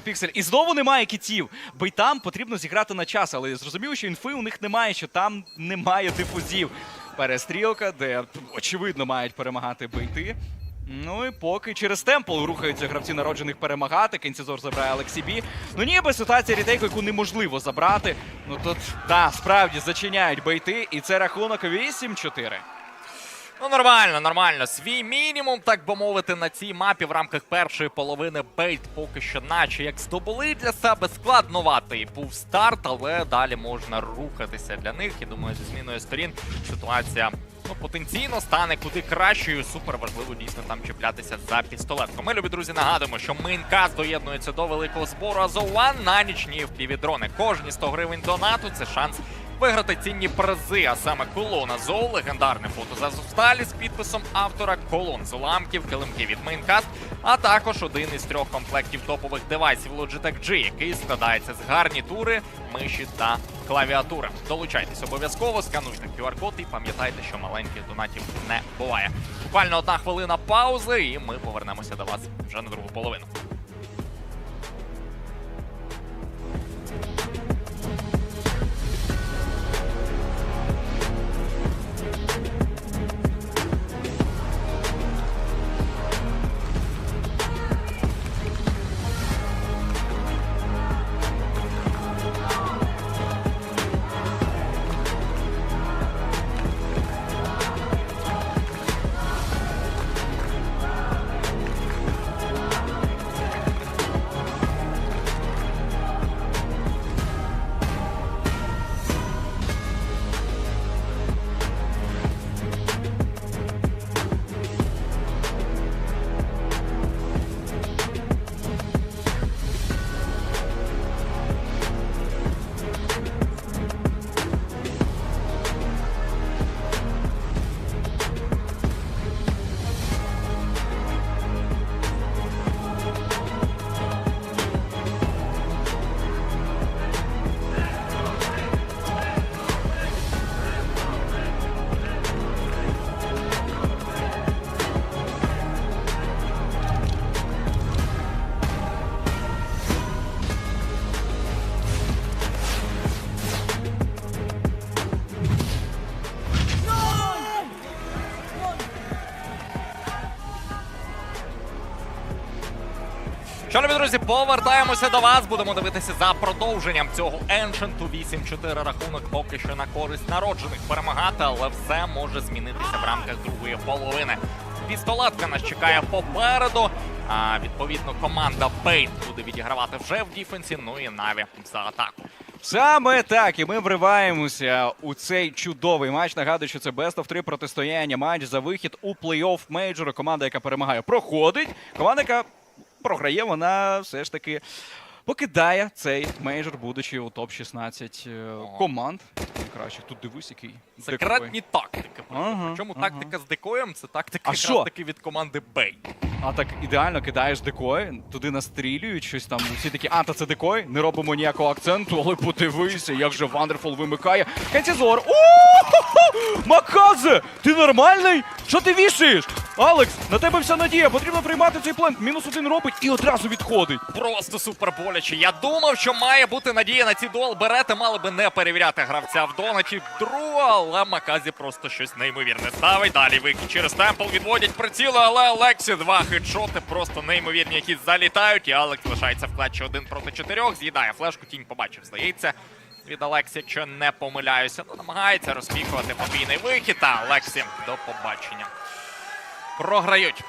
Піксель. І знову немає кітів. Бейтам потрібно зіграти на час, але зрозуміло, що інфи у них немає, що там немає дифузів. Перестрілка, де очевидно мають перемагати бейти. Ну і поки через темпл рухаються гравці народжених перемагати. Кенсізор забирає Алексі Бі. Ну ніби ситуація рітейку, яку неможливо забрати. Ну тут, так, справді зачиняють бейти, і це рахунок 8-4. Ну, нормально, нормально. Свій мінімум, так би мовити, на цій мапі в рамках першої половини бейт поки що, наче як здобули для себе складноватий був старт, але далі можна рухатися для них. Я думаю, зі зміною сторін ситуація ну, потенційно стане куди кращою. Супер важливо дійсно там чіплятися за пістолетку. Ми, любі друзі, нагадуємо, що мейнкаст доєднується до великого збору Азован на нічні впівдрони. Кожні 100 гривень донату це шанс виграти цінні призи, а саме колона Зоу, легендарне фото з Азовсталі з підписом автора, колон з уламків, килимки від Майнкаст, а також один із трьох комплектів топових девайсів Logitech G, який складається з гарнітури, миші та клавіатури. Долучайтесь обов'язково, скануйте QR-код і пам'ятайте, що маленьких донатів не буває. Буквально одна хвилина паузи, і ми повернемося до вас вже на другу половину. Що, друзі, повертаємося до вас. Будемо дивитися за продовженням цього Еншенту 8-4 рахунок поки що на користь народжених перемагати, але все може змінитися в рамках другої половини. Пістолетка нас чекає попереду. А відповідно, команда Бейт буде відігравати вже в діфенсі. Ну і Наві за атаку. Саме так, і ми вриваємося у цей чудовий матч. Нагадую, що це Best of 3 протистояння. Матч за вихід у плей-офф мейджору. Команда, яка перемагає, проходить. Команда, яка програє, вона все ж таки покидає цей мейджор, будучи у топ-16 е, команд. Найкращих. Тут дивись, який. Секретні тактики. Ага, Причому ага. тактика з декоєм це тактика А якраз що? таки від команди Бейт. А так ідеально кидаєш декой, туди настрілюють, щось там. Всі такі, а, та це декой, не робимо ніякого акценту, але подивися, як же Вандерфул вимикає. Кентізор. О! Маказе! Ти нормальний? Що ти вішаєш? Алекс, на тебе вся надія, потрібно приймати цей плент. Мінус один робить і одразу відходить. Просто супер боляче. Я думав, що має бути надія на ці дуал. Берети мали би не перевіряти гравця в донаті другу, але Маказі просто щось неймовірне ставить. Далі вихід через темпл відводять приціли, але Олексі два хедшоти просто неймовірні, які залітають. І Алекс лишається в клатчі один проти чотирьох. З'їдає флешку, тінь побачив, здається. Від Алексі, якщо не помиляюся, ну намагається розпікувати подвійний вихід. А Алексі до побачення. Програють.